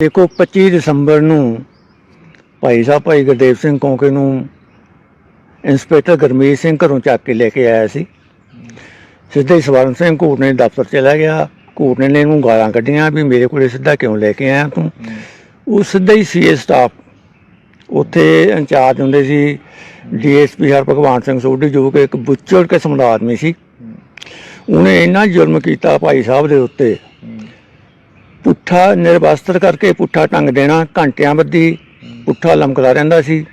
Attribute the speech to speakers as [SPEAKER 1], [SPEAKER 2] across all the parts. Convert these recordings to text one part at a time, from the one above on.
[SPEAKER 1] ਦੇਖੋ 25 ਦਸੰਬਰ ਨੂੰ ਭਾਈ ਸਾਹਿਬ, ਭਾਈ ਗੁਰਦੇਵ ਸਿੰਘ ਕੌਂਕੇ ਨੂੰ ਇੰਸਪੈਕਟਰ ਗਰਮੀਤ ਸਿੰਘ ਘਰੋਂ ਚੱਕ ਕੇ ਲੈ ਕੇ ਆਇਆ ਸੀ। ਸਿੱਧਾ ਹੀ ਸਵਰਨ ਸਿੰਘ ਘੂਰਨੇ ਦੇ ਦਫ਼ਤਰ ਚਲਾ ਗਿਆ। ਘੂਰਨੇ ਨੇ ਇਹਨੂੰ ਗਾਲਾਂ ਕੱਢੀਆਂ ਵੀ ਮੇਰੇ ਕੋਲੇ ਸਿੱਧਾ ਕਿਉਂ ਲੈ ਕੇ ਆਇਆ ਤੂੰ? ਉਹ ਸਿੱਧਾ ਹੀ ਸੀਏ ਸਟਾਫ। ਉੱਥੇ ਇੰਚਾਰਜ ਹੁੰਦੇ ਸੀ ਡੀਐਸਪੀ ਹਰ ਭਗਵਾਨ ਸਿੰਘ ਸੋਢੀ, ਜੋ ਕਿ ਇੱਕ ਬੁੱਚੜ ਕਿਸਮ ਦਾ ਆਦਮੀ ਸੀ। ਉਹਨੇ ਇੰਨਾ ਜ਼ੁਲਮ ਕੀਤਾ ਭਾਈ ਸਾਹਿਬ ਦੇ ਉੱਤੇ। ਪੁੱਠਾ ਨਿਰਵਸਤਰ ਕਰਕੇ ਪੁੱਠਾ ਟੰਗ ਦੇਣਾ, ਘੰਟਿਆਂ ਬੱਧੀ ਪੁੱਠਾ ਲਮਕਦਾ ਰਹਿੰਦਾ ਸੀ।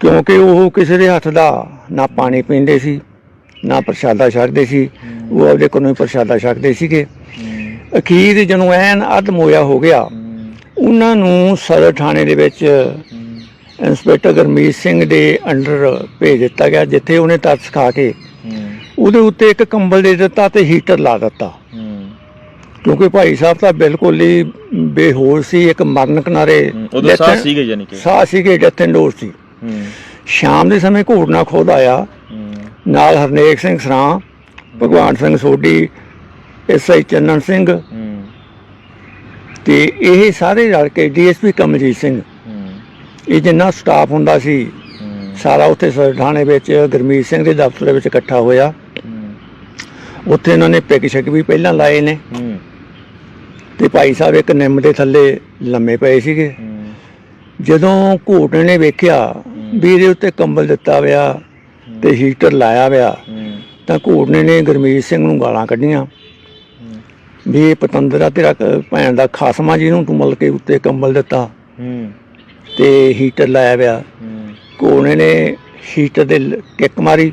[SPEAKER 1] ਕਿਉਂਕਿ ਉਹ ਕਿਸੇ ਦੇ ਹੱਥ ਦਾ ਨਾ ਪਾਣੀ ਪੀਂਦੇ ਸੀ, ਨਾ ਪ੍ਰਸ਼ਾਦਾ ਛਕਦੇ ਸੀ। ਉਹ ਆਪਦੇ ਕੋਲੋਂ ਹੀ ਪ੍ਰਸ਼ਾਦਾ ਛਕਦੇ ਸੀਗੇ। ਅਖੀਰ ਜਦੋਂ ਐਨ ਅੱਧ ਮੋਇਆ ਹੋ ਗਿਆ, ਉਹਨਾਂ ਨੂੰ ਸਦਰ ਥਾਣੇ ਦੇ ਵਿੱਚ ਇੰਸਪੈਕਟਰ ਗਰਮੀਤ ਸਿੰਘ ਦੇ ਅੰਡਰ ਭੇਜ ਦਿੱਤਾ ਗਿਆ, ਜਿੱਥੇ ਉਹਨੇ ਤਰਸ ਸਿਖਾ ਕੇ ਉਹਦੇ ਉੱਤੇ ਇੱਕ ਕੰਬਲ ਦੇ ਦਿੱਤਾ ਤੇ ਹੀਟਰ ਲਾ ਦਿੱਤਾ। ਕਿਉਂਕਿ ਭਾਈ ਸਾਹਿਬ ਤਾਂ ਬਿਲਕੁਲ ਹੀ ਬੇਹੋਸ਼ ਸੀ ਇੱਕ ਮਰਨ ਕਿਨਾਰੇ death-
[SPEAKER 2] ਸਾਹ ਸੀਗੇ ਯਾਨੀ ਕਿ?
[SPEAKER 1] ਸਾਹ ਸੀਗੇ ਡੈਥ ਐਂਡ ਡੋਰ ਸੀ ਸ਼ਾਮ ਦੇ ਸਮੇਂ ਘੋੜਨਾ ਖੁਦ ਆਇਆ। ਨਾਲ ਹਰਨੇਕ ਸਿੰਘ ਸਰਾਂ ਭਗਵਾਨ ਸਿੰਘ ਸੋਢੀ ਐਸਆਈ ਚੰਨਨ ਸਿੰਘ। ਤੇ ਇਹ ਸਾਰੇ ਰਲ ਕੇ ਡੀਐਸਪੀ ਕਮਲਜੀਤ ਸਿੰਘ। ਇਹ ਜਿੰਨਾ ਸਟਾਫ ਹੁੰਦਾ ਸੀ ਸਾਰਾ ਉੱਥੇ ਸਦਰ ਥਾਣੇ ਵਿੱਚ ਗੁਰਮੀਤ ਸਿੰਘ ਦੇ ਦਫ਼ਤਰ ਵਿੱਚ ਇਕੱਠਾ ਹੋਇਆ। ਉੱਥੇ ਇਹਨਾਂ ਨੇ ਪਿਕ ਛਕ ਵੀ ਪਹਿਲਾਂ ਲਾਏ ਨੇ। ਤੇ ਭਾਈ ਸਾਹਿਬ ਇੱਕ ਨਿੰਮ ਦੇ ਥੱਲੇ ਲੰਮੇ ਪਏ ਸੀਗੇ। ਜਦੋਂ ਘੋਟਣੇ ਨੇ ਵੇਖਿਆ ਵੀ ਇਹਦੇ ਉੱਤੇ ਕੰਬਲ ਦਿੱਤਾ ਹੋਇਆ ਤੇ ਹੀਟਰ ਲਾਇਆ ਹੋਇਆ, ਤਾਂ ਘੋਟਣੇ ਨੇ ਗੁਰਮੀਤ ਸਿੰਘ ਨੂੰ ਗਾਲਾਂ ਕੱਢੀਆਂ ਵੀ ਇਹ ਪਤੰਦਰਾ ਤੇਰਾ ਭੈਣ ਦਾ ਖਾਸਮਾ ਜਿਹਨੂੰ ਤੂੰ ਮਲ ਕੇ ਉੱਤੇ ਕੰਬਲ ਦਿੱਤਾ
[SPEAKER 2] ਹੂੰ
[SPEAKER 1] ਤੇ ਹੀਟਰ ਲਾਇਆ ਹੋਇਆ।
[SPEAKER 2] ਹੂੰ
[SPEAKER 1] ਘੋਟਣੇ ਨੇ ਹੀਟਰ ਦੇ ਕਿੱਕ ਮਾਰੀ,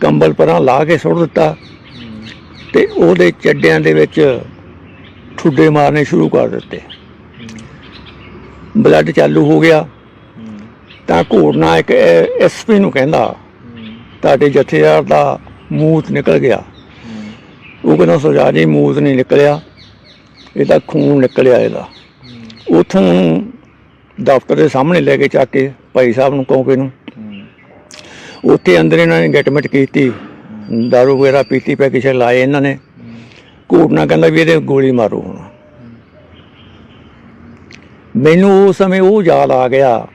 [SPEAKER 1] ਕੰਬਲ ਪਰਾਂ ਲਾ ਕੇ ਸੁੱਟ ਦਿੱਤਾ ਤੇ ਉਹਦੇ ਚੱਡਿਆਂ ਦੇ ਵਿੱਚ ਠੁੱਡੇ ਮਾਰਨੇ ਸ਼ੁਰੂ ਕਰ ਦਿੱਤੇ। ਬਲੱਡ ਚਾਲੂ ਹੋ ਗਿਆ। ਤਾਂ ਘੋੜਨਾ ਇੱਕ ਐਸਪੀ ਨੂੰ ਕਹਿੰਦਾ, ਤੁਹਾਡੇ ਜਥੇਦਾਰ ਦਾ ਮੂਤ ਨਿਕਲ ਗਿਆ। ਉਹ ਕਹਿੰਦਾ, ਸੋਜਾ ਜੀ, ਮੂਤ ਨਹੀਂ ਨਿਕਲਿਆ। ਇਹਦਾ ਖੂਨ ਨਿਕਲਿਆ ਇਹਦਾ। ਉਥੋਂ ਦਫ਼ਤਰ ਦੇ ਸਾਹਮਣੇ ਲੈ ਕੇ ਚੱਕ ਕੇ ਭਾਈ ਸਾਹਿਬ ਨੂੰ ਕਹੋਗੇ ਨੂੰ। ਉੱਥੇ ਅੰਦਰ ਇਹਨਾਂ ਨੇ ਗੈਟਮੈਂਟ ਕੀਤੀ। ਦਾਰੂ ਵਗੈਰਾ ਪੀਤੀ ਪੈ ਕਿਸੇ ਲਾਏ ਇਹਨਾਂ ਨੇ। ਘੂਰਨਾ ਕਹਿੰਦਾ ਵੀ ਇਹਦੇ ਗੋਲੀ ਮਾਰੋ ਹੁਣ। ਮੈਨੂੰ ਉਸ ਸਮੇਂ ਉਹ ਯਾਦ ਆ ਗਿਆ,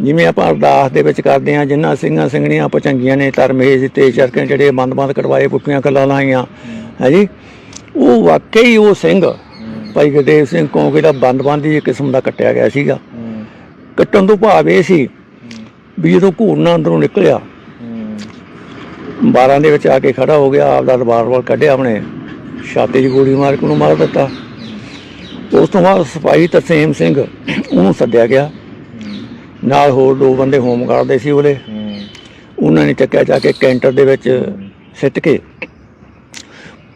[SPEAKER 1] ਜਿਵੇਂ ਆਪਾਂ ਅਰਦਾਸ ਦੇ ਵਿੱਚ ਕਰਦੇ ਆ ਜਿੰਨਾ ਸਿੰਘਾਂ ਸਿੰਘਣੀਆਂ ਆਪਾਂ ਚੰਗੀਆਂ ਨੇ ਧਰਮੇਜ ਤੇ ਚਰਕੇ ਜਿਹੜੇ ਬੰਦ-ਬੰਦ ਕਟਵਾਏ, ਪੁੱਠੀਆਂ ਗੱਲਾਂ ਲਾਈਆਂ, ਹੈ ਜੀ? ਉਹ ਵਾਕਈ ਉਹ ਸਿੰਘ, ਭਾਈ ਗੁਰਦੇਵ ਸਿੰਘ ਕੌਂਕੇ ਦਾ ਬੰਦ-ਬੰਦ ਹੀ ਇੱਕ ਕਿਸਮ ਦਾ ਕੱਟਿਆ ਗਿਆ ਸੀਗਾ। ਕੱਟਣ ਤੋਂ ਭਾਵ ਇਹ ਸੀ ਵੀ ਜਦੋਂ ਘੂਰਨਾ ਅੰਦਰੋਂ ਨਿਕਲਿਆ 12 ਦੇ ਵਿੱਚ ਆ ਕੇ ਖੜਾ ਹੋ ਗਿਆ, ਆਪਦਾ ਰਿਵਾਲਵਰ ਕੱਢਿਆ ਆਪਣੇ ਛਾਤੀ 'ਚ ਗੋਲੀ ਮਾਰ ਕੇ ਉਹਨੂੰ ਮਾਰ ਦਿੱਤਾ। ਉਸ ਤੋਂ ਬਾਅਦ ਸਿਪਾਹੀ ਤਰਸੇਮ ਸਿੰਘ ਉਹਨੂੰ ਸੱਦਿਆ ਗਿਆ। ਨਾਲ ਹੋਰ ਦੋ ਬੰਦੇ ਹੋਮਗਾਰਡ ਦੇ ਸੀ ਉਹਲੇ ਉਹਨਾਂ ਨੇ ਚੱਕਿਆ ਜਾ ਕੇ ਕੈਂਟਰ ਦੇ ਵਿੱਚ ਸਿੱਟ ਕੇ।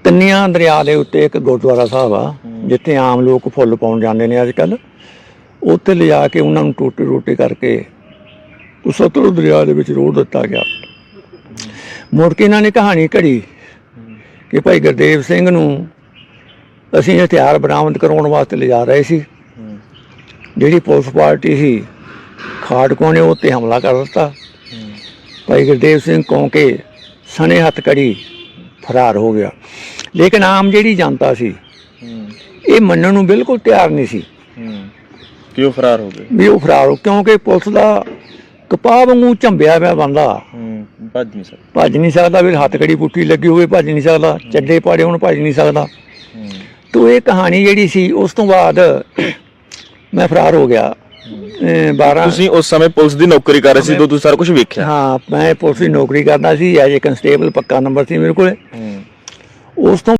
[SPEAKER 1] ਕੰਨਿਆ ਦਰਿਆ ਦੇ ਉੱਤੇ ਇੱਕ ਗੁਰਦੁਆਰਾ ਸਾਹਿਬ ਆ, ਜਿੱਥੇ ਆਮ ਲੋਕ ਫੁੱਲ ਪਾਉਣ ਜਾਂਦੇ ਨੇ ਅੱਜ ਕੱਲ ਉੱਥੇ ਲਿਜਾ ਕੇ ਉਹਨਾਂ ਨੂੰ ਟੋਟੇ ਰੋਟੇ ਕਰਕੇ ਉਸ ਸਤਲੁਜ ਦਰਿਆ ਦੇ ਵਿੱਚ ਰੋੜ ਦਿੱਤਾ ਗਿਆ। ਮੁੜ ਕੇ ਇਹਨਾਂ ਨੇ ਕਹਾਣੀ ਘੜੀ ਕਿ ਭਾਈ ਗੁਰਦੇਵ ਸਿੰਘ ਨੂੰ ਅਸੀਂ ਹਥਿਆਰ ਬਰਾਮਦ ਕਰਾਉਣ ਵਾਸਤੇ ਲਿਜਾ ਰਹੇ ਸੀ। ਜਿਹੜੀ ਪੁਲਿਸ ਪਾਰਟੀ ਸੀ ਖਾੜਕੋਂ ਨੇ ਉਹ ਤੇ ਹਮਲਾ ਕਰ ਦਿੱਤਾ। ਭਾਈ ਗੁਰਦੇਵ ਸਿੰਘ ਕੌਂਕੇ ਸਣੇ ਹੱਥ ਕੜੀ ਫਰਾਰ ਹੋ ਗਿਆ। ਲੇਕਿਨ ਆਮ ਜਿਹੜੀ ਜਨਤਾ ਸੀ ਇਹ ਮੰਨਣ ਨੂੰ ਬਿਲਕੁਲ ਤਿਆਰ ਨਹੀਂ ਸੀ।
[SPEAKER 2] ਕਿਉਂ ਫਰਾਰ ਹੋ ਗਏ?
[SPEAKER 1] ਵੀ ਉਹ ਫਰਾਰ ਹੋ ਕਿਉਂਕਿ ਪੁਲਿਸ ਦਾ ਕਪਾਹ ਵਾਂਗੂ ਝੰਬਿਆ ਪਿਆ ਬੰਦਾ।
[SPEAKER 2] ਭੱਜ ਨਹੀਂ ਸਕਦਾ।
[SPEAKER 1] ਭੱਜ ਨਹੀਂ ਸਕਦਾ ਵੀ ਹੱਥ ਕੜੀ ਪੁੱਠੀ ਲੱਗੀ ਹੋਵੇ ਭੱਜ ਨਹੀਂ ਸਕਦਾ। ਚੱਡੇ ਪਾੜੇ ਹੁਣ ਭੱਜ ਨਹੀਂ ਸਕਦਾ। ਤੋ ਇਹ ਕਹਾਣੀ ਜਿਹੜੀ ਸੀ ਉਸ ਤੋਂ ਬਾਅਦ ਮੈਂ ਫਰਾਰ ਹੋ ਗਿਆ। 12
[SPEAKER 2] ਤੁਸੀਂ ਉਸ ਸਮੇਂ ਪੁਲਿਸ ਦੀ ਨੌਕਰੀ ਕਰ ਰਹੇ ਸੀ ਜਦੋਂ ਤੁਸੀਂ ਸਾਰਾ ਕੁਝ ਵੇਖਿਆ?
[SPEAKER 1] ਹਾਂ ਮੈਂ ਪੁਲਿਸ ਦੀ ਨੌਕਰੀ ਕਰਦਾ ਸੀ ਐਜ ਏ ਕਨਸਟੇਬਲ ਪੱਕਾ ਨੰਬਰ ਸੀ ਮੇਰੇ ਕੋਲੇ।
[SPEAKER 2] ਹੂੰ।
[SPEAKER 1] ਉਸ ਤੋਂ